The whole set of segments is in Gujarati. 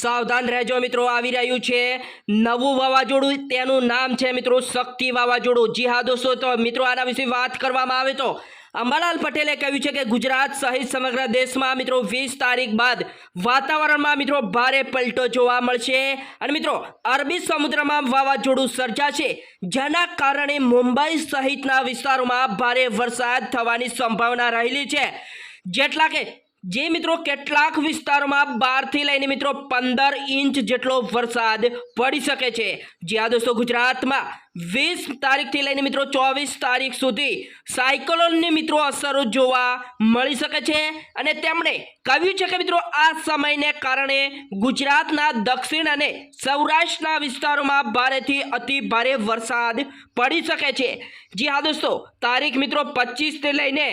સાવધાન રહેજો મિત્રો, આવી રહ્યું છે નવું વાવાઝોડું. તેનું નામ છે મિત્રો, શક્તિ વાવાઝોડું. જી હા દોસ્તો તો મિત્રો, આના વિશે વાત કરવામાં આવે તો અંબાલાલ પટેલે કહ્યું છે કે ગુજરાત સહિત સમગ્ર દેશમાં મિત્રો, વીસ તારીખ બાદ વાતાવરણમાં મિત્રો, ભારે પલટો જોવા મળશે. અને મિત્રો, અરબી સમુદ્રમાં વાવાઝોડું સર્જાશે, જેના કારણે મુંબઈ સહિતના વિસ્તારોમાં ભારે વરસાદ થવાની સંભાવના રહેલી છે. જેટલા કે જે મિત્રો કેટલાક વિસ્તારોમાં બારથી લઈને મિત્રો પંદર ઇંચ જેટલો વરસાદ પડી શકે છે. જ્યાં દોસ્તો, ગુજરાતમાં વીસ તારીખથી લઈને મિત્રો ચોવીસ તારીખ સુધી સાયકલોનની મિત્રો અસરો જોવા મળી શકે છે અને તેમણે કહ્યું છે કે મિત્રો આ સમયને કારણે ગુજરાતના દક્ષિણ અને સૌરાષ્ટ્રના વિસ્તારોમાં ભારેથી અતિ ભારે વરસાદ પડી શકે છે. જી હા દોસ્તો, તારીખ મિત્રો પચીસથી લઈને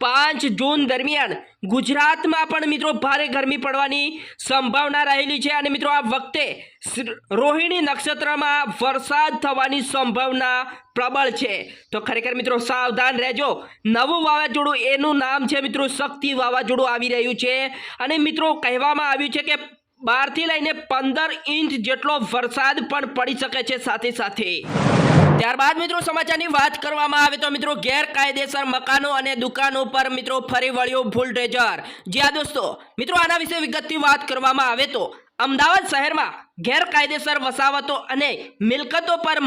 પાંચ જૂન દરમિયાન ગુજરાતમાં પણ મિત્રો ભારે ગરમી પડવાની સંભાવના રહેલી છે અને મિત્રો આ વખતે રોહિણી નક્ષત્રમાં વરસાદ થવાની સંભાવના પ્રબળ છે. તો ખરેખર મિત્રો સાવધાન રહેજો. નવું વાવાઝોડું એનું નામ છે મિત્રો શક્તિ વાવાઝોડું આવી રહ્યું છે. અને મિત્રો કહેવામાં આવ્યું છે કે બારથી લઈને પંદર ઇંચ જેટલો વરસાદ પણ પડી શકે છે સાથે સાથે. ત્યારબાદ મિત્રો સમાચારની વાત કરવામાં આવે તો મિત્રો ગેરકાયદેસર મકાનો અને દુકાનો પર મિત્રો ફરી વળ્યો વોલ્ટેજર જ્યાં દોસ્તો, મિત્રો આના વિશે વિગતથી વાત કરવામાં આવે તો અમદાવાદ શહેરમાં ગેરકાયદેસર વસાવતો અને મિલકતો પર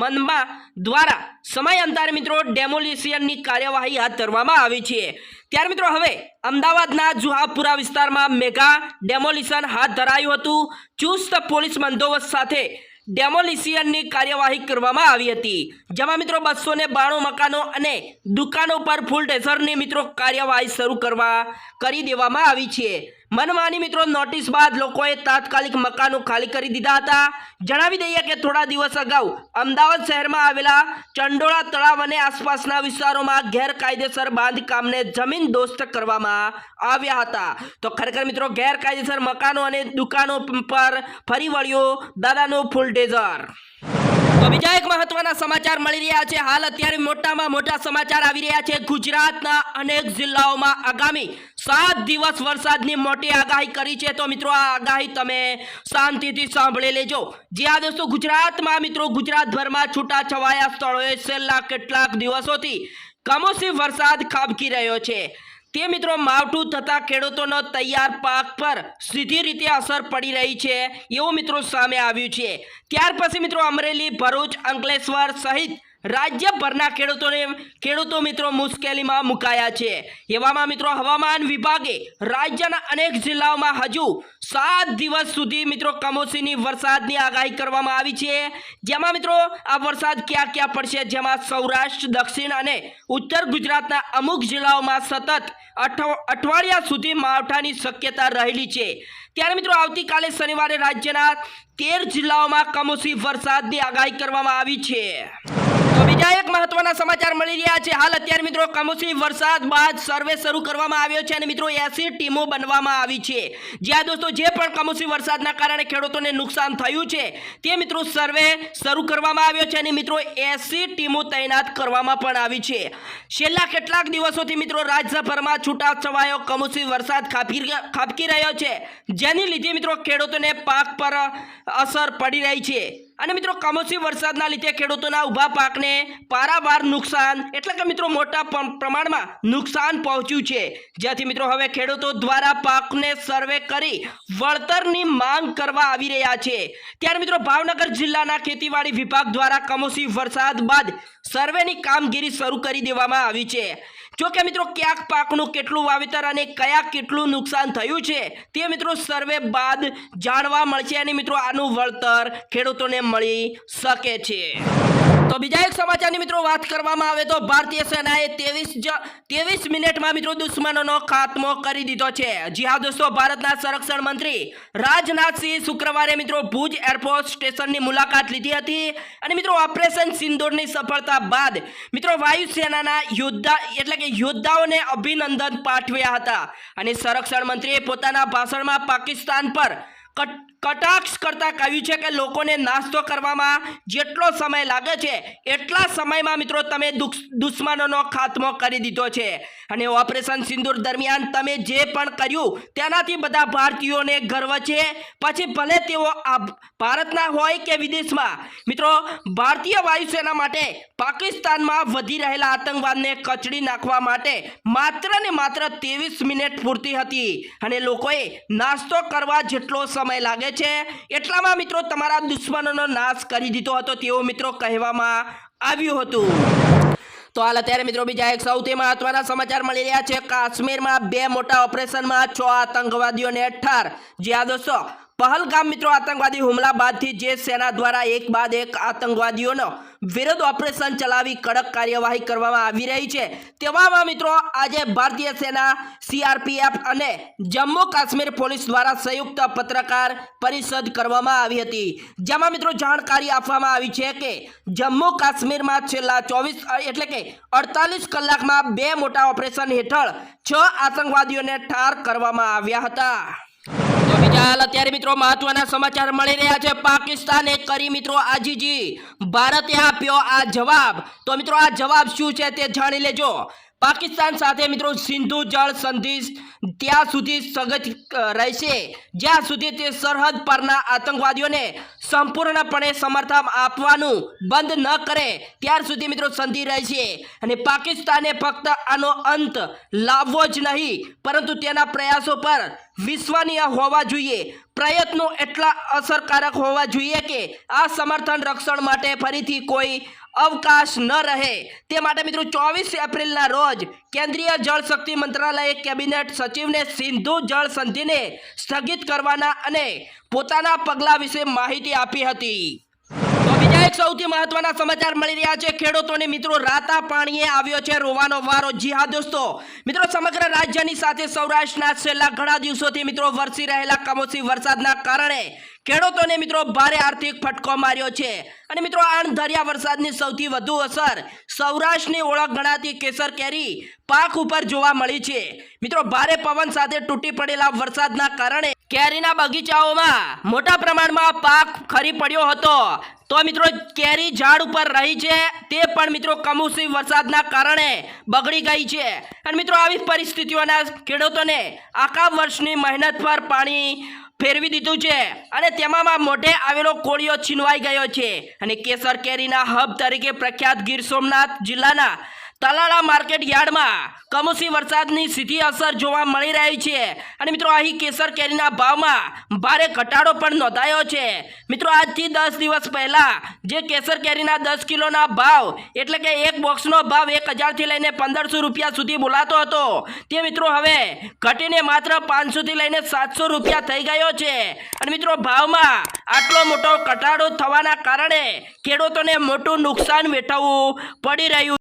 મનમાં દ્વારા સમયાંતરે મિત્રો ડેમોલિશિયનની કાર્યવાહી હાથ ધરવામાં આવી છે. ત્યાર મિત્રો હવે અમદાવાદના જુહાપુરા વિસ્તારમાં મેગા ડેમોલિશન હાથ ધરાયું હતું. ચુસ્ત પોલીસ બંદોબસ્ત સાથે ડેમોલિશિયનની કાર્યવાહી કરવામાં આવી હતી. જેમાં મિત્રો બસો ને બાણું મકાનો અને દુકાનો પર ફૂલ ડેઝરની મિત્રો કાર્યવાહી શરૂ કરવા, કરી દેવામાં આવી છે. મનમાની મિત્રો નોટિસ બાદ લોકોએ તાત્કાલિક મકાનો ખાલી કરી દીધા હતા. જણાવી દઈએ કે થોડા દિવસ અગાઉ અમદાવાદ શહેરમાં આવેલા ચંડોળા તળાવ અને આસપાસના વિસ્તારોમાં ગેરકાયદેસર બાંધકામને જમીન દોસ્ત કરવામાં આવ્યા હતા. તો ખરેખર મિત્રો, ગેરકાયદેસર મકાનો અને દુકાનો પર ફરી વળ્યો દાદાનો ફૂલ ડેઝર તો બીજા એક મહત્વના સમાચાર મળી રહ્યા છે. હાલ અત્યારે મોટામાં મોટા સમાચાર આવી રહ્યા છે. ગુજરાતના અનેક જિલ્લાઓમાં આગામી સાત દિવસ વરસાદની મોટી આગાહી કરી છે. તો મિત્રો, આ આગાહી તમે શાંતિથી સાંભળી લેજો. જે આ દોસ્તો ગુજરાતમાં મિત્રો, ગુજરાતભરમાં છૂટા છવાયા સ્થળોએ છેલ્લા કેટલાક દિવસોથી કમોસમી વરસાદ ખાબકી રહ્યો છે. તે મિત્રો માવઠું થતા ખેડૂતોનો તૈયાર પાક પર સીધી રીતે અસર પડી રહી છે એવું મિત્રો સામે આવ્યું છે. ત્યાર પછી મિત્રો અમરેલી, ભરૂચ, અંકલેશ્વર સહિત રાજ્યભરના ખેડૂતોને ખેડૂતો મિત્રો મુશ્કેલીમાં મુકાયા છે. એવામાં મિત્રો હવામાન વિભાગે રાજ્યના અનેક જિલ્લાઓમાં હજુ સાત દિવસ સુધી મિત્રો કમોસમી વરસાદની આગાહી કરવામાં આવી છે. જેમાં મિત્રો આ વરસાદ ક્યાં ક્યાં પડશે? જેમાં સૌરાષ્ટ્ર, દક્ષિણ અને ઉત્તર ગુજરાતના અમુક જિલ્લાઓમાં સતત અઠ- અઠવાડિયા સુધી માવઠાની શક્યતા રહેલી છે. ત્યારે મિત્રો આવતીકાલે શનિવારે રાજ્યના તેર જિલ્લાઓમાં કમોસમી વરસાદની આગાહી કરવામાં આવી છે. તો બીજા એક મહત્વના સમાચાર મળી રહ્યા છે. હાલ અત્યારે મિત્રો કમોસમી વરસાદ બાદ સર્વે શરૂ કરવામાં આવ્યો છે અને મિત્રો એસી ટીમો બનવામાં આવી છે. જ્યાં દોસ્તો જે પણ કમોસમી વરસાદના કારણે ખેડૂતોને નુકસાન થયું છે, તે મિત્રો સર્વે શરૂ કરવામાં આવ્યો છે અને મિત્રો એસી ટીમો તૈનાત કરવામાં પણ આવી છે. છેલ્લા કેટલાક દિવસોથી મિત્રો રાજ્યભરમાં છૂટા છવાયો કમોસમી વરસાદ ખાબકી રહ્યો છે. જેની લીધે મિત્રો ખેડૂતોને પાક પર અસર પડી રહી છે. અને મિત્રો કમોસમી વરસાદના લીધે ખેડૂતોના ઊભા પાકને પારાવાર નુકસાન, એટલે કે મિત્રો મોટા પ્રમાણમાં નુકસાન પહોંચ્યું છે. જેથી મિત્રો હવે ખેડૂતો દ્વારા પાકને સર્વે કરી વળતરની માંગ કરવા આવી રહ્યા છે. ત્યારે મિત્રો ભાવનગર જિલ્લાના ખેતીવાડી વિભાગ દ્વારા કમોસમી વરસાદ બાદ સર્વેની કામગીરી શરૂ કરી દેવામાં આવી છે. જો કે મિત્રો ક્યાંક પાકનું કેટલું વાવેતર અને કયા કેટલું નુકસાન થયું છે તે મિત્રો સર્વે બાદ જાણવા મળશે અને મિત્રો આનું વળતર ખેડૂતોને મળી શકે છે. તો બીજા એક સમાચારની મિત્રો વાત કરવામાં આવે તો ભારતીય સેનાએ ત્રેવીસ ત્રેવીસ મિનિટમાં મિત્રો દુશ્મનોનો ખાત્મો કરી દીધો છે. જી હા દોસ્તો, ભારતના સંરક્ષણ મંત્રી રાજનાથસિંહ શુક્રવારે મિત્રો ભુજ એરફોર્સ સ્ટેશનની મુલાકાત લીધી હતી. અને મિત્રો ઓપરેશન સિંદૂરની સફળતા બાદ મિત્રો વાયુસેનાના યોદ્ધા, એટલે કે યોદ્ધાઓને અભિનંદન પાઠવ્યા હતા. અને સંરક્ષણ મંત્રીએ પોતાના ભાષણમાં પાકિસ્તાન પર કટ કટાક્ષ કરતા કહ્યું છે કે લોકોને નાસ્તો કરવામાં જેટલો સમય લાગે છે, એટલા સમયમાં મિત્રો તમે દુશ્મનોનો ખાત્મો કરી દીધો છે. અને ઓપરેશન સિંદૂર દરમિયાન તમે જે પણ કર્યું, તેનાથી બધા ભારતીયોને ગર્વ છે. પછી ભલે તેઓ ભારતના હોય કે વિદેશમાં, મિત્રો, ભારતીય વાયુસેના માટે પાકિસ્તાનમાં વધી રહેલા આતંકવાદને કચડી નાખવા માટે માત્ર ને માત્ર ત્રેવીસ મિનિટ પૂરતી હતી. અને લોકોએ નાસ્તો કરવા જેટલો સમય લાગે છે, એટલામાં મિત્રો તમારા દુશ્મનોનો નાશ કરી દીધો હતો તેવું મિત્રો કહેવામાં આવ્યું હતું. તો હાલ અત્યારે મિત્રો બીજા એક સૌથી મહત્વના સમાચાર મળી રહ્યા છે. કાશ્મીરમાં બે મોટા ઓપરેશનમાં છ આતંકવાદીઓને ઠાર. જ્યાં દોસ્તો પહલગામ મિત્રો આતંકવાદી હુમલા બાદથી જે સેના દ્વારા એક બાદ એક આતંકવાદીઓનો વિરોધ ઓપરેશન ચલાવી કડક કાર્યવાહી કરવામાં આવી રહી છે. તેવામાં મિત્રો આજે ભારતીય સેના સીઆરપીએફ અને જમ્મુ કાશ્મીર પોલીસ દ્વારા સંયુક્ત પત્રકાર પરિષદ કરવામાં આવી હતી. જેમાં મિત્રો જાણકારી આપવામાં આવી છે કે જમ્મુ કાશ્મીરમાં છેલ્લા ચોવીસ, એટલે કે અડતાલીસ કલાકમાં બે મોટા ઓપરેશન હેઠળ છ આતંકવાદીઓને ઠાર કરવામાં આવ્યા હતા. તો અત્યારે મિત્રો મહત્વના સમાચાર મળી રહ્યા છે. પાકિસ્તાને કરી મિત્રો આજીજી. ભારતે આપ્યો આ જવાબ. તો મિત્રો આ જવાબ શું છે તે જાણી લેજો. પાકિસ્તાન સાથે મિત્રો સિંધુ જળ સંધિ ત્યાં સુધી સગત રહેશે. જ્યાં સુધી તે સરહદ પરના આતંકવાદીઓને સંપૂર્ણપણે સમર્થન આપવાનું બંધ ન કરે, ત્યાર સુધી મિત્રો સંધિ રહેશે. અને પાકિસ્તાને ફક્ત આનો અંત લાવવો જ નહીં, પરંતુ તેના પ્રયાસો પર વિશ્વનીય હોવા જોઈએ. પ્રયત્નો એટલા અસરકારક હોવા જોઈએ કે આ સમર્થન રક્ષણ માટે ફરીથી કોઈ અવકાશ ન રહે. તે માટે મિત્રો ચોવીસ એપ્રિલના રોજ કેન્દ્રીય જળ શક્તિ મંત્રાલયે કેબિનેટ સચિવને સિંધુ જળ સંધિને સ્થગિત કરવાના અને પોતાના પગલાં વિશે માહિતી આપી હતી. બીજા એક સૌથી મહત્વના સમાચાર મળી રહ્યા છે. ખેડૂતોને મિત્રો રાતા પાણીએ આવ્યો છે રોવાનો વારો. જી મિત્રો સમગ્ર રાજ્યની સાથે સૌરાષ્ટ્રના છેલ્લા ઘણા દિવસોથી મિત્રો વરસી રહેલા કમોસમી વરસાદના કારણે ખેડૂતોને મિત્રો ભારે આર્થિક ફટકો માર્યો છે. અને મિત્રો અણધાર્યા વરસાદની સૌથી વધુ અસર સૌરાષ્ટ્રની ઓળખ ગણાતી કેસર કેરી પાક ઉપર જોવા મળી છે. મિત્રો ભારે પવન સાથે તૂટી પડેલા વરસાદના કારણે કેરીના બગીચાઓમાં મોટા પ્રમાણમાં પાક ખરી પડ્યો હતો. તો મિત્રો, કેરી ઝાડ ઉપર રહી છે. તે પણ મિત્રો કમોસમી વરસાદના કારણે બગડી ગઈ છે. અને મિત્રો, આવી પરિસ્થિતિઓના ખેડૂતોને આખા વર્ષની મહેનત પર પાણી ફેરવી દીધું છે. અને તેમાં મોઢે આવેલો કોળિયો છીનવાઈ ગયો છે. અને કેસર કેરીના હબ તરીકે પ્રખ્યાત ગીર સોમનાથ જિલ્લાના તલાળા માર્કેટ યાર્ડમાં કમોસમી વરસાદની સીધી અસર જોવા મળી રહી છે. અને મિત્રો, અહીં કેસર કેરીના ભાવમાં ભારે ઘટાડો પણ નોંધાયો છે. મિત્રો, આજથી દસ દિવસ પહેલાં જે કેસર કેરીના દસ કિલોના ભાવ, એટલે કે એક બોક્સનો ભાવ એક હજારથી લઈને પંદરસો રૂપિયા સુધી બોલાતો હતો. તે મિત્રો, હવે ઘટીને માત્ર પાંચસોથી લઈને સાતસો રૂપિયા થઈ ગયો છે. અને મિત્રો, ભાવમાં આટલો મોટો ઘટાડો થવાના કારણે ખેડૂતોને મોટું નુકસાન વેઠવવું પડી રહ્યું